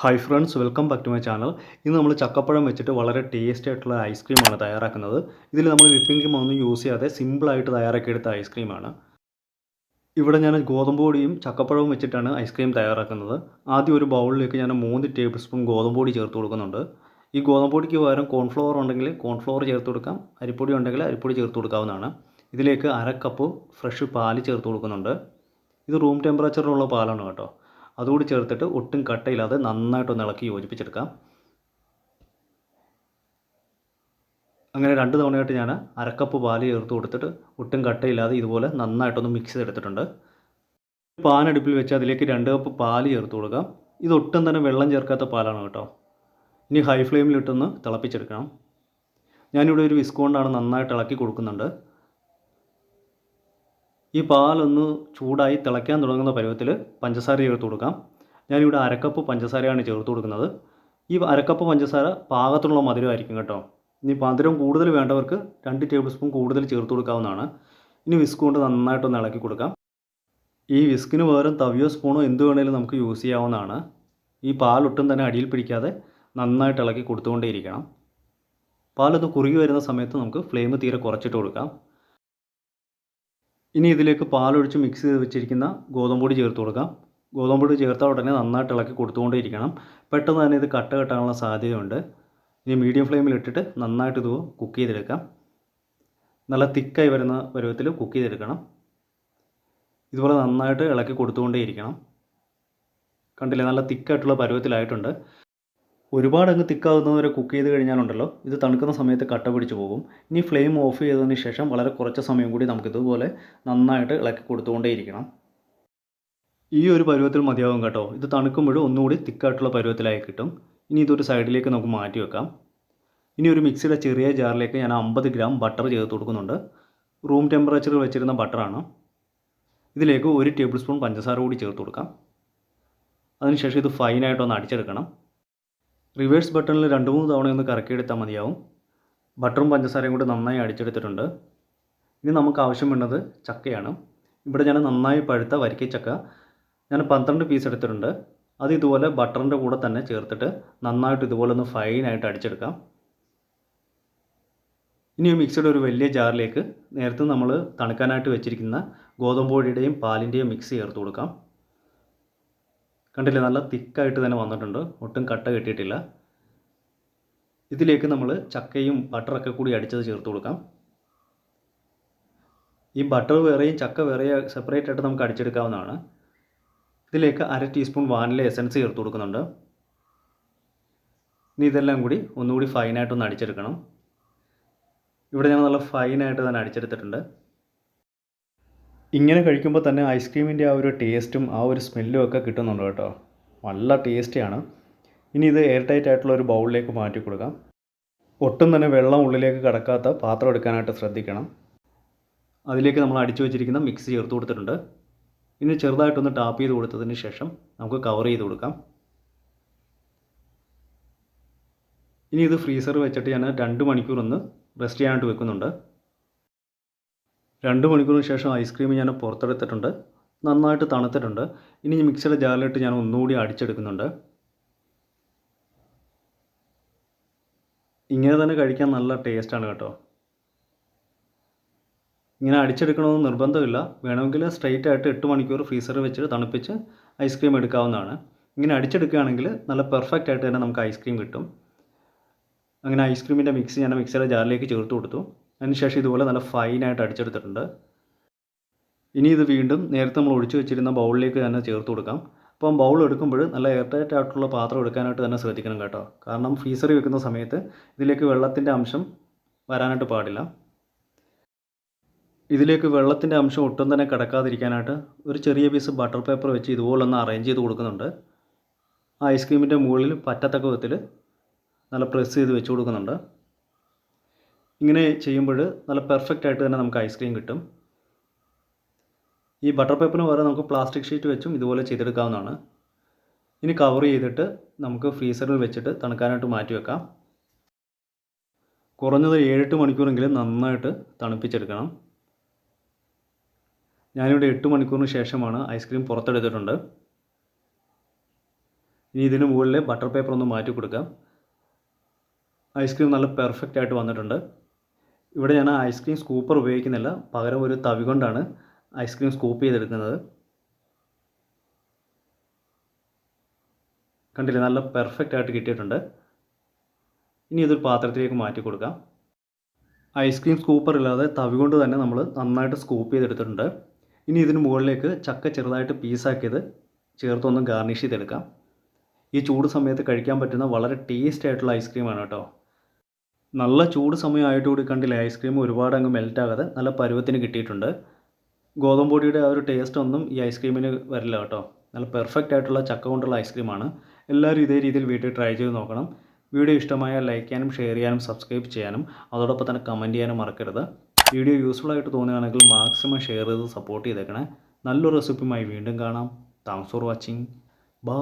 Hi friends welcome back to my channel ഇന്ന് നമ്മൾ ചക്കപ്പഴം വെച്ചിട്ട് വളരെ ടേസ്റ്റി ആയിട്ടുള്ള ഐസ്ക്രീമാണ് തയ്യാറാക്കുന്നത്. ഇതിൽ നമ്മൾ വിപ്പിംഗ് ക്രീം ഒന്നും യൂസ് ചെയ്യാതെ സിമ്പിളായിട്ട് തയ്യാറാക്കിയെടുത്ത ഐസ്ക്രീമാണ് ഇവിടെ ഞാൻ ഗോതമ്പ് പൊടിയും ചക്കപ്പഴവും വെച്ചിട്ടാണ് ഐസ്ക്രീം തയ്യാറാക്കുന്നത്. ആദ്യം ഒരു ബൗളിലേക്ക് ഞാൻ മൂന്ന് ടേബിൾ സ്പൂൺ ഗോതമ്പ് പൊടി ചേർത്ത് കൊടുക്കുന്നുണ്ട്. ഈ ഗോതമ്പ് പൊടിക്ക് പകരം കോൺഫ്ലവർ ഉണ്ടെങ്കിൽ കോൺഫ്ലവർ ചേർത്ത് കൊടുക്കാം. അരിപ്പൊടി ഉണ്ടെങ്കിൽ അരിപ്പൊടി ചേർത്ത് കൊടുക്കാവുന്നതാണ്. ഇതിലേക്ക് അര കപ്പ് ഫ്രഷ് പാൽ ചേർത്ത് കൊടുക്കുന്നുണ്ട്. ഇത് റൂം ടെമ്പറേച്ചറിലുള്ള പാലാണ് കേട്ടോ. അതുകൂടി ചേർത്തിട്ട് ഒട്ടും കട്ടയില്ലാതെ നന്നായിട്ടൊന്ന് ഇളക്കി യോജിപ്പിച്ചെടുക്കാം. അങ്ങനെ രണ്ട് തവണയായിട്ട് ഞാൻ അരക്കപ്പ് പാൽ ചേർത്ത് കൊടുത്തിട്ട് ഒട്ടും കട്ടയില്ലാതെ ഇതുപോലെ നന്നായിട്ടൊന്ന് മിക്സ് ചെയ്തെടുത്തിട്ടുണ്ട്. പാൻ അടുപ്പിൽ വെച്ച് അതിലേക്ക് രണ്ട് കപ്പ് പാൽ ചേർത്ത് കൊടുക്കാം. ഇത് ഒട്ടും തന്നെ വെള്ളം ചേർക്കാത്ത പാലാണ് കേട്ടോ. ഇനി ഹൈ ഫ്ലെയിമിലിട്ടൊന്ന് തിളപ്പിച്ചെടുക്കണം. ഞാനിവിടെ ഒരു വിസ്കോണ്ടാണ് നന്നായിട്ട് ഇളക്കി കൊടുക്കുന്നുണ്ട്. ഈ പാലൊന്ന് ചൂടായി തിളയ്ക്കാൻ തുടങ്ങുന്ന പരുവത്തിൽ പഞ്ചസാര ചേർത്ത് കൊടുക്കാം. ഞാനിവിടെ അരക്കപ്പ് പഞ്ചസാരയാണ് ചേർത്ത് കൊടുക്കുന്നത്. ഈ അരക്കപ്പ് പഞ്ചസാര പാകത്തിനുള്ള മധുരമായിരിക്കും കേട്ടോ. ഇനി മധുരം കൂടുതൽ വേണ്ടവർക്ക് രണ്ട് ടേബിൾ സ്പൂൺ കൂടുതൽ ചേർത്ത് കൊടുക്കാവുന്നതാണ്. ഇനി വിസ്ക് കൊണ്ട് നന്നായിട്ടൊന്ന് ഇളക്കി കൊടുക്കാം. ഈ വിസ്കിന് പകരം തവിയോ സ്പൂണോ എന്ത് വേണേലും നമുക്ക് യൂസ് ചെയ്യാവുന്നതാണ്. ഈ പാലൊട്ടും തന്നെ അടിയിൽ പിടിക്കാതെ നന്നായിട്ട് ഇളക്കി കൊടുത്തുകൊണ്ടേയിരിക്കണം. പാലൊന്ന് കുറുകി വരുന്ന സമയത്ത് നമുക്ക് ഫ്ലെയിം തീരെ കുറച്ചിട്ട് കൊടുക്കാം. ഇനി ഇതിലേക്ക് പാലൊഴിച്ച് മിക്സ് ചെയ്ത് വെച്ചിരിക്കുന്ന ഗോതമ്പ് പൊടി ചേർത്ത് കൊടുക്കാം. ഗോതമ്പ് പൊടി ചേർത്ത ഉടനെ നന്നായിട്ട് ഇളക്കി കൊടുത്തുകൊണ്ടേയിരിക്കണം. പെട്ടെന്ന് തന്നെ ഇത് കട്ട കെട്ടാനുള്ള സാധ്യതയുണ്ട്. ഇനി മീഡിയം ഫ്ലെയിമിൽ ഇട്ടിട്ട് നന്നായിട്ട് ഇത് കുക്ക് ചെയ്തെടുക്കാം. നല്ല തിക്കായി വരുന്ന പരുവത്തിൽ കുക്ക് ചെയ്തെടുക്കണം. ഇതുപോലെ നന്നായിട്ട് ഇളക്കി കൊടുത്തുകൊണ്ടേയിരിക്കണം. കണ്ടില്ലേ? നല്ല തിക്കായിട്ടുള്ള പരുവത്തിലായിട്ടുണ്ട്. ഒരുപാട് അങ്ങ് തിക്കാവുന്നതുവരെ കുക്ക് ചെയ്ത് കഴിഞ്ഞാലുണ്ടല്ലോ ഇത് തണുക്കുന്ന സമയത്ത് കട്ട പിടിച്ച് പോകും. ഇനി ഫ്ലെയിം ഓഫ് ചെയ്തതിന് ശേഷം വളരെ കുറച്ച് സമയം കൂടി നമുക്കിതുപോലെ നന്നായിട്ട് ഇളക്കി കൊടുത്തുകൊണ്ടേയിരിക്കണം. ഈ ഒരു പരുവത്തിൽ മതിയാവും കേട്ടോ. ഇത് തണുക്കുമ്പോഴും ഒന്നുകൂടി തിക്കായിട്ടുള്ള പരുവത്തിലായി കിട്ടും. ഇനി ഇതൊരു സൈഡിലേക്ക് നമുക്ക് മാറ്റി വെക്കാം. ഇനി ഒരു മിക്സിയുടെ ചെറിയ ജാറിലേക്ക് ഞാൻ അമ്പത് ഗ്രാം ബട്ടർ ചേർത്ത് കൊടുക്കുന്നുണ്ട്. റൂം ടെമ്പറേച്ചറിൽ വെച്ചിരുന്ന ബട്ടറാണ്. ഇതിലേക്ക് ഒരു ടേബിൾ സ്പൂൺ പഞ്ചസാര കൂടി ചേർത്ത് കൊടുക്കാം. അതിനുശേഷം ഇത് ഫൈനായിട്ടൊന്ന് അടിച്ചെടുക്കണം. റിവേഴ്സ് ബട്ടണിൽ രണ്ട് മൂന്ന് തവണ ഒന്ന് കറക്കിയെടുത്താൽ മതിയാവും. ബട്ടറും പഞ്ചസാരയും കൂടി നന്നായി അടിച്ചെടുത്തിട്ടുണ്ട്. ഇനി നമുക്ക് ആവശ്യം വേണ്ടത് ചക്കയാണ്. ഇവിടെ ഞാൻ നന്നായി പഴുത്ത വരിക്ക ചക്ക ഞാൻ പന്ത്രണ്ട് പീസ് എടുത്തിട്ടുണ്ട്. അത് ഇതുപോലെ ബട്ടറിന്റെ കൂടെ തന്നെ ചേർത്തിട്ട് നന്നായിട്ട് ഇതുപോലെ ഒന്ന് ഫൈനായിട്ട് അടിച്ചെടുക്കാം. ഇനി മിക്സിയുടെ ഒരു വലിയ ജാറിലേക്ക് നേരത്തെ നമ്മൾ തണുക്കാനായിട്ട് വെച്ചിരിക്കുന്ന ഗോതമ്പ് പൊടിയുടെയും പാലിന്റെയും മിക്സ് ചേർത്ത് കൊടുക്കാം. കണ്ടില്ലേ നല്ല തിക്കായിട്ട് തന്നെ വന്നിട്ടുണ്ട്. ഒട്ടും കട്ട കെട്ടിയിട്ടില്ല. ഇതിലേക്ക് നമ്മൾ ചക്കയും ബട്ടറൊക്കെ കൂടി അടിച്ചത് ചേർത്ത് കൊടുക്കാം. ഈ ബട്ടർ വേറെയും ചക്ക വേറെയും സെപ്പറേറ്റ് ആയിട്ട് നമുക്ക് അടിച്ചെടുക്കാവുന്നതാണ്. ഇതിലേക്ക് അര ടീസ്പൂൺ വാനില എസൻസ് ചേർത്ത് കൊടുക്കുന്നുണ്ട്. ഇനി ഇതെല്ലാം കൂടി ഒന്നുകൂടി ഫൈനായിട്ടൊന്ന് അടിച്ചെടുക്കണം. ഇവിടെ ഞാൻ നല്ല ഫൈനായിട്ട് തന്നെ അടിച്ചെടുത്തിട്ടുണ്ട്. ഇങ്ങനെ കഴിക്കുമ്പോൾ തന്നെ ഐസ്ക്രീമിന്റെ ആ ഒരു ടേസ്റ്റും ആ ഒരു സ്മെല്ലും ഒക്കെ കിട്ടുന്നുണ്ട് കേട്ടോ. നല്ല ടേസ്റ്റിയാണ് ഇനി ഇത് എയർ ടൈറ്റ് ആയിട്ടുള്ള ഒരു ബൗളിലേക്ക് മാറ്റി കൊടുക്കാം. ഒട്ടും തന്നെ വെള്ളം ഉള്ളിലേക്ക് കടക്കാത്ത പാത്രം എടുക്കാനായിട്ട് ശ്രദ്ധിക്കണം. അതിലേക്ക് നമ്മൾ അടിച്ചു വെച്ചിരിക്കുന്ന മിക്സ് ചേർത്ത് കൊടുത്തിട്ടുണ്ട്. ഇനി ചെറുതായിട്ടൊന്ന് ടാപ്പ് ചെയ്ത് കൊടുത്തതിന് ശേഷം നമുക്ക് കവർ ചെയ്ത് കൊടുക്കാം. ഇനി ഇത് ഫ്രീസർ വെച്ചിട്ട് ഞാൻ രണ്ട് മണിക്കൂർ ഒന്ന് റെസ്റ്റ് ചെയ്യാനായിട്ട് വെക്കുന്നുണ്ട്. രണ്ട് മണിക്കൂറിന് ശേഷം ഐസ്ക്രീം ഞാൻ പുറത്തെടുത്തിട്ടുണ്ട്. നന്നായിട്ട് തണുത്തിട്ടുണ്ട്. ഇനി മിക്സിയുടെ ജാറിലിട്ട് ഞാൻ ഒന്നുകൂടി അടിച്ചെടുക്കുന്നുണ്ട്. ഇങ്ങനെ തന്നെ കഴിക്കാൻ നല്ല ടേസ്റ്റാണ് കേട്ടോ. ഇങ്ങനെ അടിച്ചെടുക്കണമെന്ന് നിർബന്ധമില്ല. വേണമെങ്കിൽ സ്ട്രെയിറ്റ് ആയിട്ട് എട്ട് മണിക്കൂർ ഫ്രീസറിൽ വെച്ച് തണുപ്പിച്ച് ഐസ്ക്രീം എടുക്കാവുന്നതാണ്. ഇങ്ങനെ അടിച്ചെടുക്കുകയാണെങ്കിൽ നല്ല പെർഫെക്റ്റ് ആയിട്ട് തന്നെ നമുക്ക് ഐസ്ക്രീം കിട്ടും. അങ്ങനെ ഐസ്ക്രീമിന്റെ മിക്സ് ഞാൻ മിക്സിയുടെ ജാറിലേക്ക് ചേർത്ത് കൊടുത്തു. അതിനുശേഷം ഇതുപോലെ നല്ല ഫൈനായിട്ട് അടിച്ചെടുത്തിട്ടുണ്ട്. ഇനി ഇത് വീണ്ടും നേരത്തെ നമ്മൾ ഒഴിച്ചു വെച്ചിരുന്ന ബൗളിലേക്ക് തന്നെ ചേർത്ത് കൊടുക്കാം. അപ്പം ബൗൾ എടുക്കുമ്പോൾ നല്ല എയർ ടൈറ്റ് ആയിട്ടുള്ള പാത്രം എടുക്കാനായിട്ട് തന്നെ ശ്രദ്ധിക്കണം കേട്ടോ. കാരണം ഫ്രീസറിൽ വെക്കുന്ന സമയത്ത് ഇതിലേക്ക് വെള്ളത്തിന്റെ അംശം വരാനായിട്ട് പാടില്ല. ഇതിലേക്ക് വെള്ളത്തിന്റെ അംശം ഒട്ടും തന്നെ കിടക്കാതിരിക്കാനായിട്ട് ഒരു ചെറിയ പീസ് ബട്ടർ പേപ്പർ വെച്ച് ഇതുപോലൊന്ന് അറേഞ്ച് ചെയ്ത് കൊടുക്കുന്നുണ്ട്. ഐസ്ക്രീമിന്റെ മുകളിൽ പറ്റത്തക്ക വിധത്തിൽ നല്ല പ്രസ് ചെയ്ത് വെച്ച് കൊടുക്കുന്നുണ്ട്. ഇങ്ങനെ ചെയ്യുമ്പോൾ നല്ല പെർഫെക്റ്റ് ആയിട്ട് തന്നെ നമുക്ക് ഐസ്ക്രീം കിട്ടും. ഈ ബട്ടർ പേപ്പറിന് പകരം നമുക്ക് പ്ലാസ്റ്റിക് ഷീറ്റ് വെച്ചും ഇതുപോലെ ചെയ്തെടുക്കാവുന്നതാണ്. ഇനി കവർ ചെയ്തിട്ട് നമുക്ക് ഫ്രീസറിൽ വെച്ചിട്ട് തണുക്കാനായിട്ട് മാറ്റി വെക്കാം. കുറഞ്ഞത് ഏഴെട്ട് മണിക്കൂറെങ്കിലും നന്നായിട്ട് തണുപ്പിച്ചെടുക്കണം. ഞാനിവിടെ എട്ട് മണിക്കൂറിന് ശേഷമാണ് ഐസ്ക്രീം പുറത്തെടുത്തിട്ടുണ്ട്. ഇനി ഇതിന് മുകളിൽ ബട്ടർ പേപ്പർ ഒന്ന് മാറ്റി കൊടുക്കാം. ഐസ്ക്രീം നല്ല പെർഫെക്റ്റ് ആയിട്ട് വന്നിട്ടുണ്ട്. ഇവിടെ ഞാൻ ഐസ്ക്രീം സ്കൂപ്പർ ഉപയോഗിക്കുന്നില്ല. പകരം ഒരു തവി കൊണ്ടാണ് ഐസ്ക്രീം സ്കൂപ്പ് ചെയ്തെടുക്കുന്നത്. കണ്ടില്ലേ? നല്ല പെർഫെക്റ്റ് ആയിട്ട് കിട്ടിയിട്ടുണ്ട്. ഇനി ഇതൊരു പാത്രത്തിലേക്ക് മാറ്റി കൊടുക്കാം. ഐസ്ക്രീം സ്കൂപ്പർ ഇല്ലാതെ തവി കൊണ്ട് തന്നെ നമ്മൾ നന്നായിട്ട് സ്കൂപ്പ് ചെയ്തെടുത്തിട്ടുണ്ട്. ഇനി ഇതിന് മുകളിലേക്ക് ചക്ക ചെറുതായിട്ട് പീസാക്കിയത് ചേർത്തൊന്ന് ഗാർണിഷ് ചെയ്തെടുക്കാം. ഈ ചൂട് സമയത്ത് കഴിക്കാൻ പറ്റുന്ന വളരെ ടേസ്റ്റ് ആയിട്ടുള്ള ഐസ്ക്രീമാണ് കേട്ടോ. നല്ല ചൂട് സമയമായിട്ട് കൂടി കണ്ടില്ലേ ഐസ്ക്രീം ഒരുപാട് അങ്ങ് മെൽറ്റാകാതെ നല്ല പരുവത്തിന് കിട്ടിയിട്ടുണ്ട്. ഗോതമ്പ് പൊടിയുടെ ആ ഒരു ടേസ്റ്റ് ഒന്നും ഈ ഐസ്ക്രീമിന് വരില്ല കേട്ടോ. നല്ല പെർഫെക്റ്റ് ആയിട്ടുള്ള ചക്ക കൊണ്ടുള്ള ഐസ്ക്രീമാണ് എല്ലാവരും ഇതേ രീതിയിൽ വീട്ടിൽ ട്രൈ ചെയ്ത് നോക്കണം. വീഡിയോ ഇഷ്ടമായാൽ ലൈക്ക് ചെയ്യാനും ഷെയർ ചെയ്യാനും സബ്സ്ക്രൈബ് ചെയ്യാനും അതോടൊപ്പം തന്നെ കമന്റ് ചെയ്യാനും മറക്കരുത്. വീഡിയോ യൂസ്ഫുൾ ആയിട്ട് തോന്നുകയാണെങ്കിൽ മാക്സിമം ഷെയർ ചെയ്ത് സപ്പോർട്ട് ചെയ്തേക്കണേ. നല്ലൊരു റെസിപ്പിയുമായി വീണ്ടും കാണാം. Thanks for watching bye